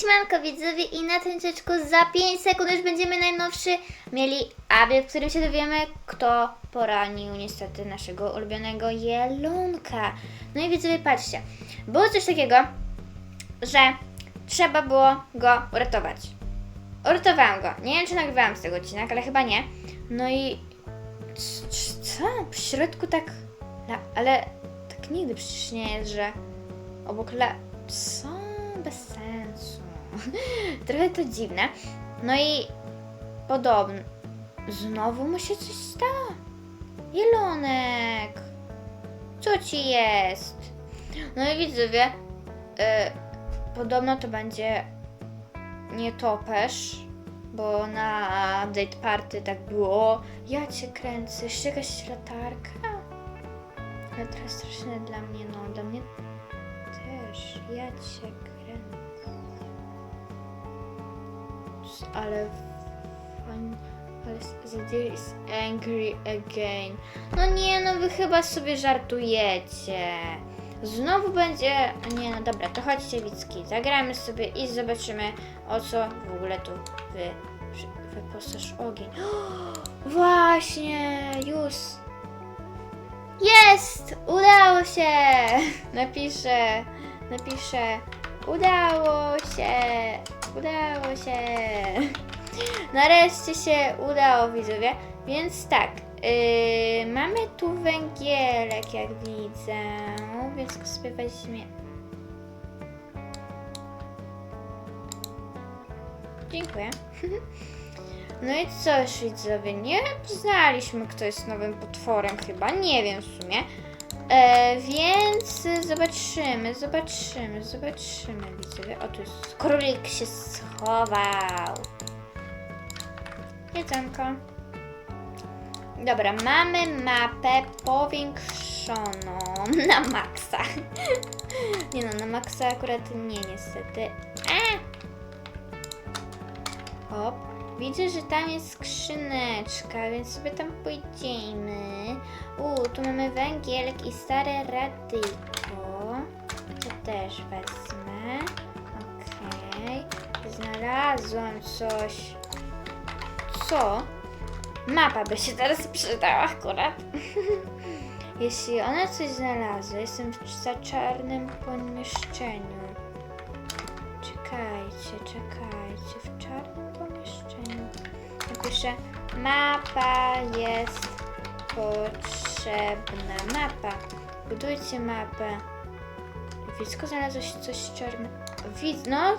Siemanko widzowie i na tym czeczku za 5 sekund już będziemy najnowszy mieli update, w którym się dowiemy kto poranił niestety naszego ulubionego jelonka. No i widzowie patrzcie, było coś takiego, że trzeba było go uratować. Uratowałam go. Nie wiem czy nagrywałam z tego odcinek, ale chyba nie. No i co? W środku tak... Ale tak nigdy przecież nie jest, że obok la... Co? Bez sensu. Trochę to dziwne. No i podobno. Znowu mu się coś stało. Jelonek. Co ci jest? No i widzowie. y, podobno to będzie nietoperz. Bo na update party tak było. Ja cię kręcę. Jeszcze jakaś latarka. Ale trochę straszne dla mnie, no dla mnie też. Ja cię kręcę. Ale deer is angry again. No nie, no wy chyba sobie żartujecie. Znowu będzie. Nie, no dobra, to chodźcie Wicki. Zagramy sobie i zobaczymy o co w ogóle tu wy, wyposaż ogień. Właśnie, już. Jest! Udało się! Napiszę, napiszę. Udało się! Udało się! Nareszcie się udało, widzowie. Więc tak, yy, mamy tu węgielek, jak widzę. Więc go sobie weźmie. Dziękuję. No i co już widzowie, nie poznaliśmy kto jest nowym potworem chyba, nie wiem w sumie. E, więc zobaczymy, zobaczymy, zobaczymy widzowie. O tu jest, królik się schował. Jedzonko. Dobra, mamy mapę powiększoną na maksa. nie no, na maksa akurat nie niestety. A! Hop. Widzę, że tam jest skrzyneczka, więc sobie tam pójdziemy. U, tu mamy węgielek i stare radyjko. To też wezmę. Okej. Znalazłam coś. Co? Mapa by się teraz przydała akurat. Jeśli ona coś znalazła, jestem w za czarnym pomieszczeniu. Czekajcie, czekajcie. W czarnym pomieszczeniu. Napiszę mapa jest potrzebna. Mapa. Budujcie mapę. Widzko znalazłeś coś czarnego. Widz, no.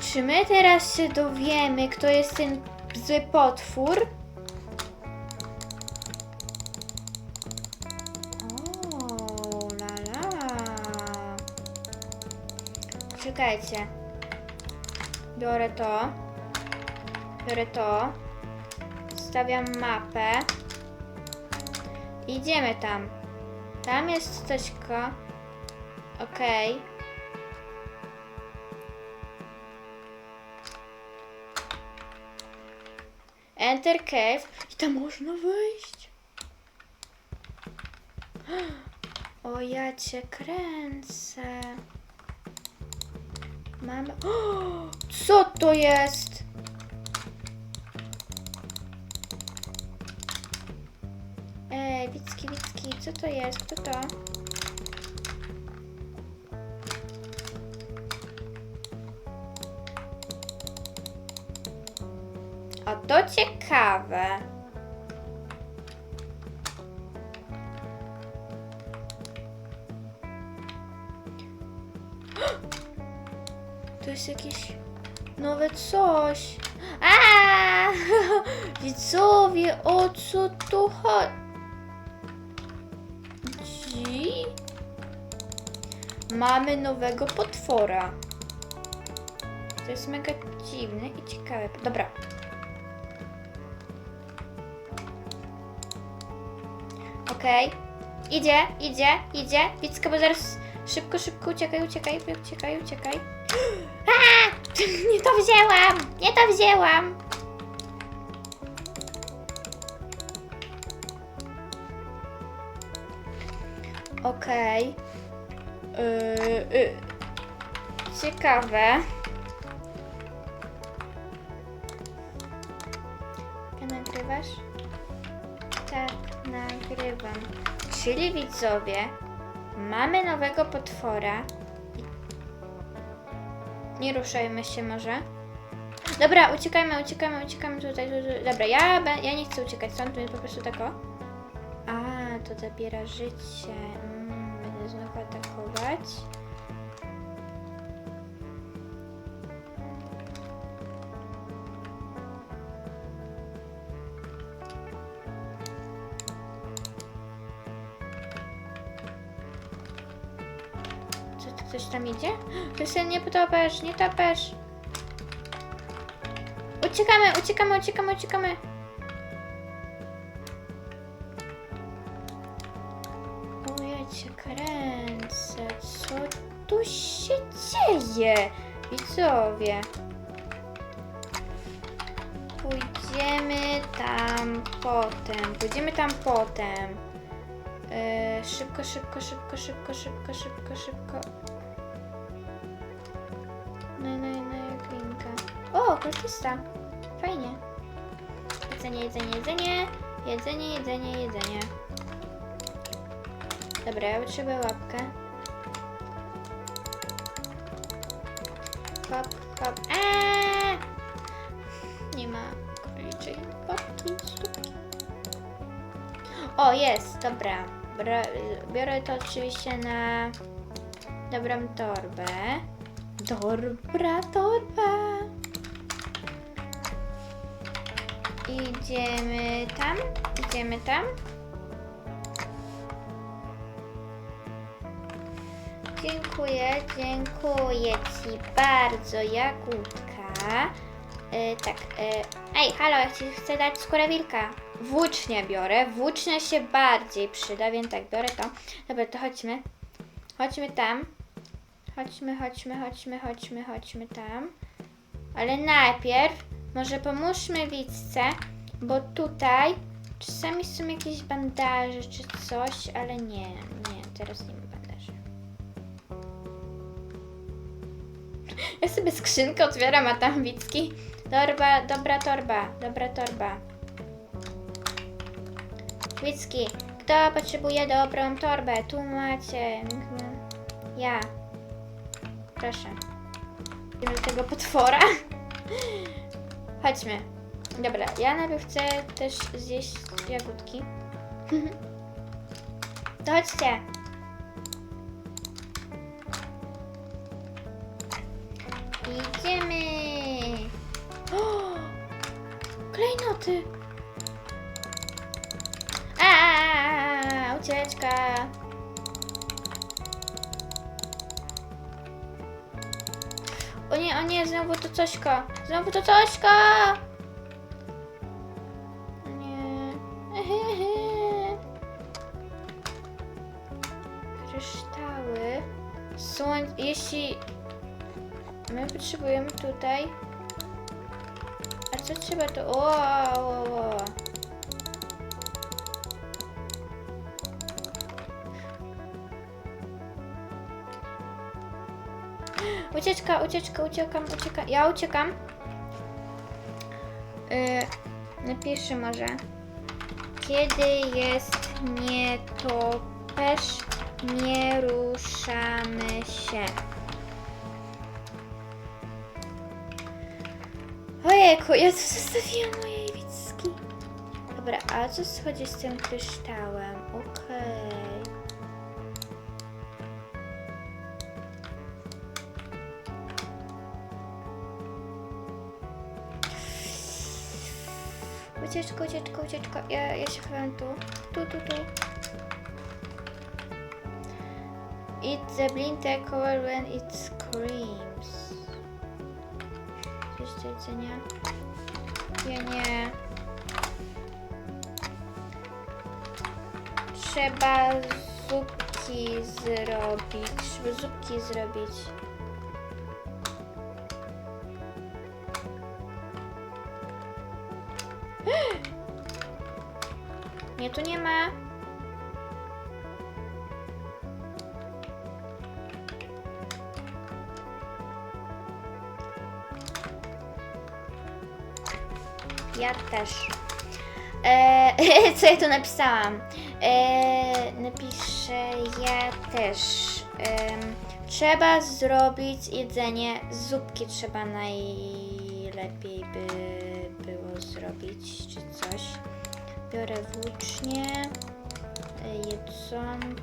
Czy my teraz się dowiemy, kto jest ten zły potwór? Czekajcie. Biorę to. Biorę to. Stawiam mapę. Idziemy tam. Tam jest coś. Okej. Enter cave. I tam można wejść. O, ja cię kręcę. Mamy. Co to jest? Ej, Wicki, Wicki, co to jest? To? O, to ciekawe. To jest jakieś nowe coś. A! Widzowie, o co tu chodzi? Mamy nowego potwora. To jest mega dziwne i ciekawe. Dobra. Okej. Idzie, idzie, idzie. Wicka, bo zaraz szybko, szybko uciekaj, uciekaj, uciekaj, uciekaj. Nie to wzięłam! Nie to wzięłam! Okej. Okay. Yy, yy. Ciekawe. Ty nagrywasz? Tak, nagrywam. Czyli widzowie, mamy nowego potwora. Nie ruszajmy się może. Dobra, uciekajmy, uciekajmy, uciekamy tutaj, tutaj. Dobra, ja, ja nie chcę uciekać stąd, więc po prostu tak o. A, to zabiera życie. Mm, będę znowu atakować. Co, ty ktoś tam idzie? Ty się nie potopesz, nie topesz. Uciekamy, uciekamy, uciekamy, uciekamy. O, ja cię kręcę. Co tu się dzieje? Widzowie. Pójdziemy tam potem. Pójdziemy tam potem. Yy, szybko, szybko, szybko, szybko, szybko, szybko, szybko. Kultysta. Fajnie. Jedzenie, jedzenie, jedzenie. Jedzenie, jedzenie, jedzenie. Dobra, ja potrzebuję łapkę. Hop, hop. Eee! Nie ma króliczej łapki, stópki. O, jest, dobra. Bra, biorę to oczywiście na dobrą torbę. Dobra torba. Idziemy tam, idziemy tam. Dziękuję, dziękuję Ci bardzo, Jagódka. E, tak, e, ej, halo, ja Ci chcę dać skórę wilka. Włócznię biorę, włócznia się bardziej przyda, więc tak, biorę to. Dobra, to chodźmy. Chodźmy tam. Chodźmy, chodźmy, chodźmy, chodźmy, chodźmy tam. Ale najpierw może pomóżmy widzce, bo tutaj czasami są jakieś bandaże czy coś, ale nie, nie, teraz nie ma bandaży. Ja sobie skrzynkę otwieram, a tam Wicki. Torba, dobra torba, dobra torba. Wicki, kto potrzebuje dobrą torbę? Tu macie. Ja. Proszę. Idziemy tego potwora. Chodźmy. Dobra, ja najpierw chcę też zjeść jagódki. To chodźcie. Idziemy. O! Klejnoty. A, ucieczka. Nie, o nie, znowu to cośko. Znowu to cośko. O nie. Kryształy. Słoń... Jeśli... My potrzebujemy tutaj... A co trzeba to... O, o. Ucieczka, ucieczka, uciekam, uciekam. Ja uciekam. Yy, napiszę może. Kiedy jest nietoperz, nie ruszamy się. Ojejku, ja tu zostawiłam moje wicki. Dobra, a co schodzi z tym kryształem? Ucieczka. Ja, ja się chowam tu. Tu, tu, tu. Eat the blind cover when it screams. Coś do jedzenia? Ja nie. Trzeba zupki zrobić. Trzeba zupki zrobić. Tu nie ma. Ja też. E, co ja tu napisałam? E, napiszę ja też. Em, trzeba zrobić jedzenie. Zupki trzeba najlepiej by było zrobić, czy coś. Biorę włócznie, e, jedzonko.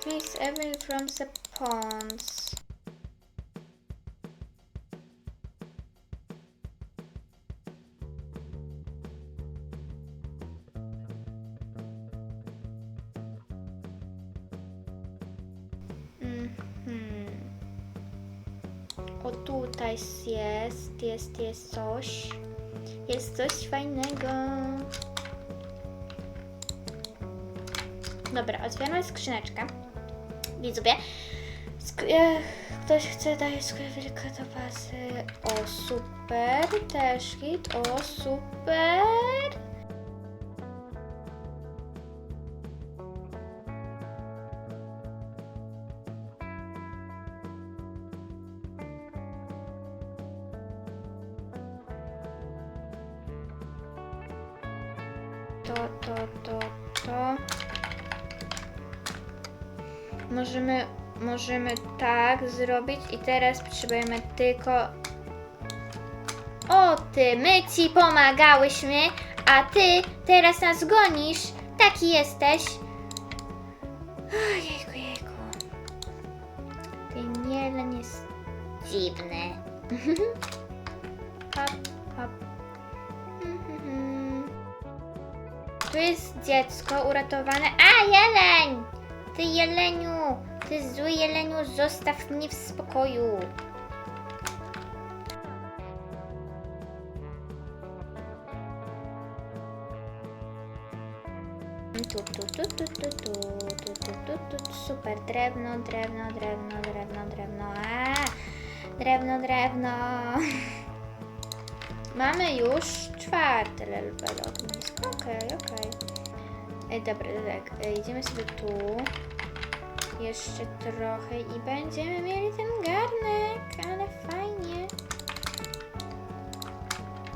Takes everything from the ponds. Tutaj jest, jest, jest coś. Jest coś fajnego. Dobra, otwieramy skrzyneczkę. Widzowie, sk- e, ktoś chce dać skrzynkę do bazy. O, super, też hit. O, super. To, to, to, to. Możemy, możemy tak zrobić i teraz potrzebujemy tylko... O ty, my ci pomagałyśmy, a ty teraz nas gonisz. Taki jesteś. Ojejku, jejku. Ten jeleń jest dziwny. dziecko uratowane. A, jeleń! Ty jeleniu! Ty zły jeleniu, zostaw mnie w spokoju. Tu, tu, tu, tu, tu, tu, tu, tu, tu, tu, super, drewno, drewno, drewno, drewno, drewno, a, drewno, drewno. Mamy już czwarty level ognisko, okej, okej. Ej, dobra, tak, e, idziemy sobie tu. Jeszcze trochę i będziemy mieli ten garnek, ale fajnie.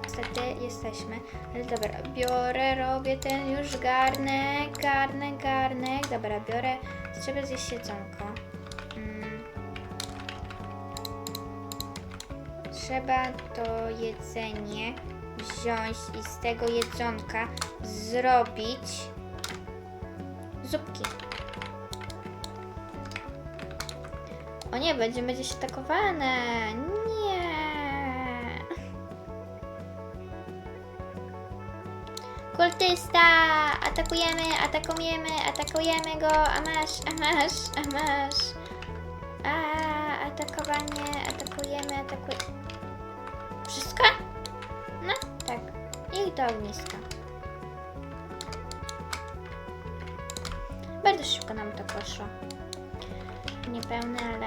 Niestety jesteśmy. Ale dobra, biorę, robię ten już garnek, garnek, garnek. Dobra, biorę, trzeba zjeść jedzonko. Mm. Trzeba to jedzenie wziąć i z tego jedzonka zrobić zupki. O nie, będziemy gdzieś atakowane. Nie. Kultysta! Atakujemy, atakujemy, atakujemy go. A masz, a masz, a masz. A, atakowanie, atakujemy, atakujemy. Wszystko? No, tak. I do ogniska. Bardzo szybko nam to poszło. Niepełne, ale...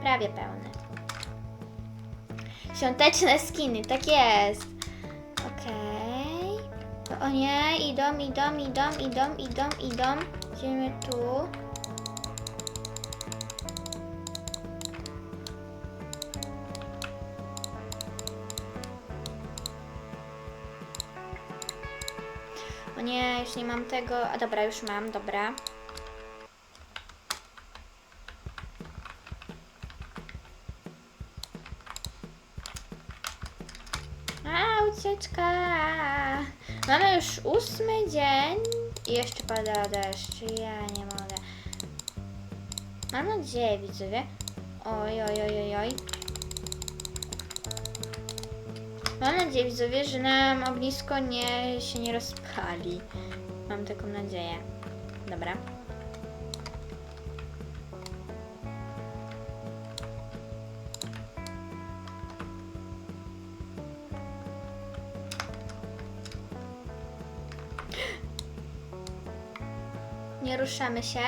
Prawie pełne. Świąteczne skiny, tak jest. Okej. To O nie, idą, idą, idą, idą, idą, idą. Idziemy tu. Nie, mam tego. A dobra, już mam, dobra. A, ucieczka! Mamy już ósmy dzień i jeszcze pada deszcz. Ja nie mogę. Mam nadzieję, widzowie. Oj, oj, oj, oj, oj. Mam nadzieję, widzowie, że nam ognisko nie, się nie rozpali. Mam taką nadzieję. Dobra. Nie ruszamy się.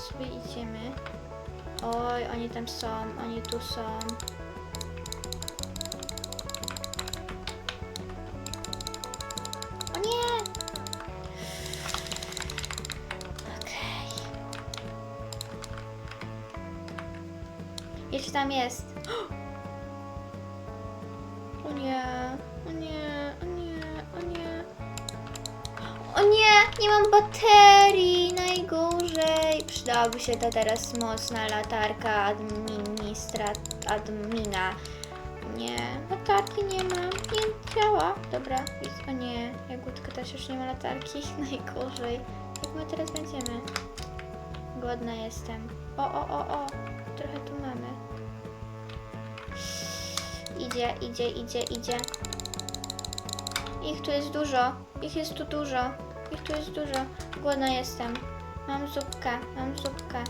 Sobie idziemy. Oj, oni tam są, oni tu są. O nie! Okej. Jeszcze tam jest. O nie, o nie, o nie, o nie. O nie, nie mam baterii. Przydałaby się ta teraz mocna latarka administrat, admina. Nie, latarki nie mam, nie działa. Dobra, idź- o nie, Jagódka też już nie ma latarki, najgorzej. Jak my teraz będziemy? Głodna jestem. O, o, o, o, trochę tu mamy. Idzie, idzie, idzie, idzie. Ich tu jest dużo. Ich jest tu dużo. Ich tu jest dużo. Głodna jestem. Mam zupkę, mam zupkę.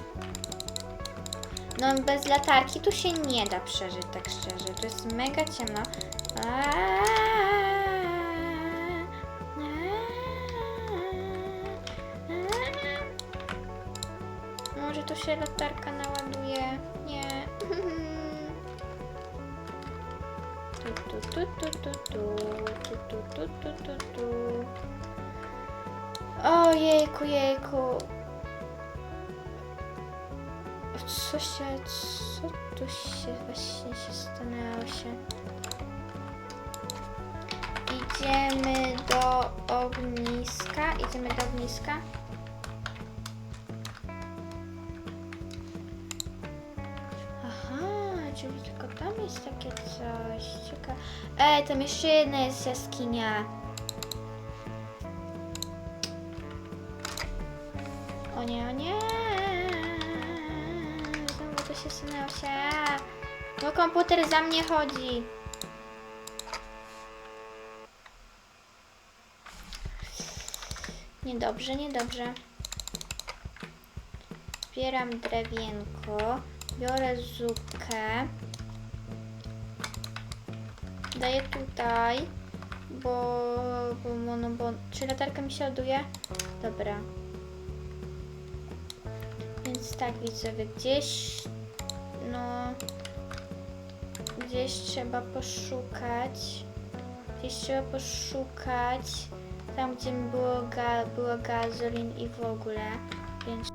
No bez latarki tu się nie da przeżyć, tak szczerze. To jest mega ciemno. Może tu się latarka naładuje? Nie. Tu, tu, tu, tu, tu, tu, tu, tu, tu, tu, tu, tu. Ojejku, jejku. Co się, co tu się właśnie się stanęło się? Idziemy do ogniska, idziemy do ogniska. Aha, czyli tylko tam jest takie coś. Ciekawe. Ej, tam jeszcze jedna jest jaskinia. Znowu to się. Bo komputer za mnie chodzi. Niedobrze, niedobrze. Zbieram drewienko. Biorę zupkę. Daję tutaj. Bo, bo, no, bo... Czy latarka mi się ładuje? Dobra. Więc tak widzowie, gdzieś no gdzieś trzeba poszukać. Gdzieś trzeba poszukać tam gdzie było, ga, było gazolin i w ogóle. Więc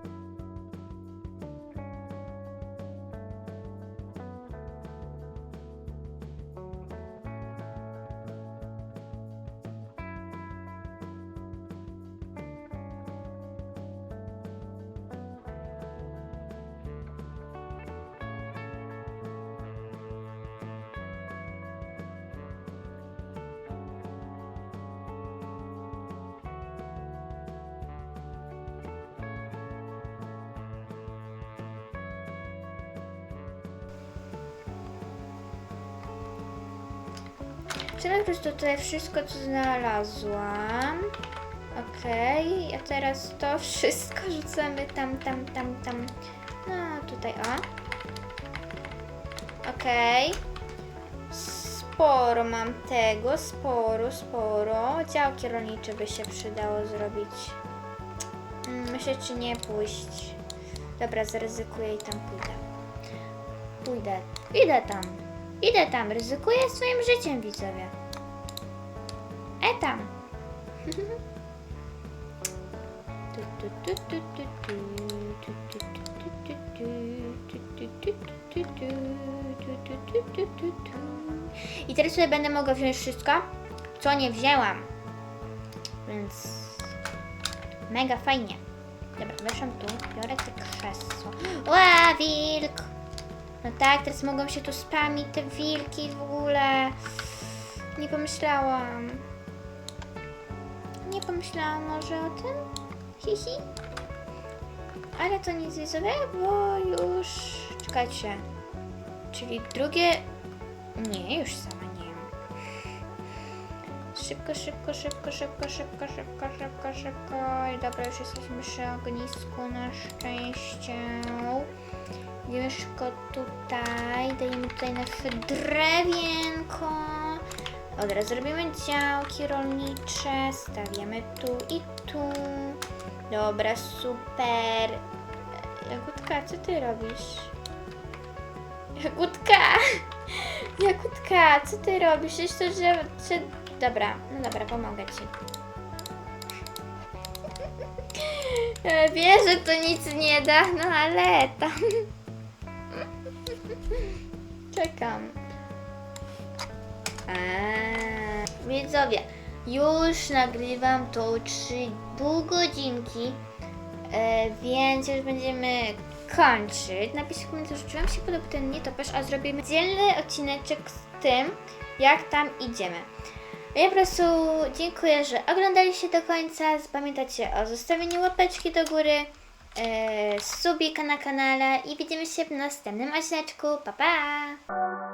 tutaj wszystko, co znalazłam. Okej, a teraz to wszystko rzucamy tam, tam, tam, tam. No, tutaj, o. Okej. Sporo mam tego, sporo, sporo. Działki rolnicze by się przydało zrobić. Mm, Myślę, czy nie pójść. Dobra, zaryzykuję i tam pójdę. Pójdę. Idę tam. Idę tam. Ryzykuję swoim życiem, widzowie. E tam. I teraz sobie będę mogła wziąć wszystko, co nie wzięłam. Więc mega fajnie. Dobra, weszłam tu, biorę te krzesło. Ła, wilk! No tak, teraz mogą się tu spamić te wilki w ogóle. Nie pomyślałam. Pomyślałam może o tym. Hihi. Ale to nic nie zrobię, bo już... Czekajcie. Czyli drugie... Nie, już sama nie wiem. Szybko, szybko, szybko, szybko, szybko, szybko, szybko, szybko. I dobra, już jesteśmy przy ognisku na szczęście. Idziemy szybko tutaj. Dajemy tutaj nasze drewienko. Od razu robimy działki rolnicze. Stawiamy tu i tu. Dobra, super. Jagódka, co ty robisz? Jagódka! Jagódka, co ty robisz? Przecież to, że... że... Dobra, no dobra, pomogę ci. E, Wiesz, że to nic nie da, no ale tam... Czekam. A, widzowie, już nagrywam to 3,5 godzinki, e, więc już będziemy kończyć. Napiszcie w komentarzu, czy Wam się podoba ten nietoperz, a zrobimy dzielny odcineczek z tym, jak tam idziemy. Ja po prostu dziękuję, że oglądaliście do końca. Pamiętajcie o zostawieniu łapeczki do góry, e, subika na kanale i widzimy się w następnym odcineczku. Pa, pa!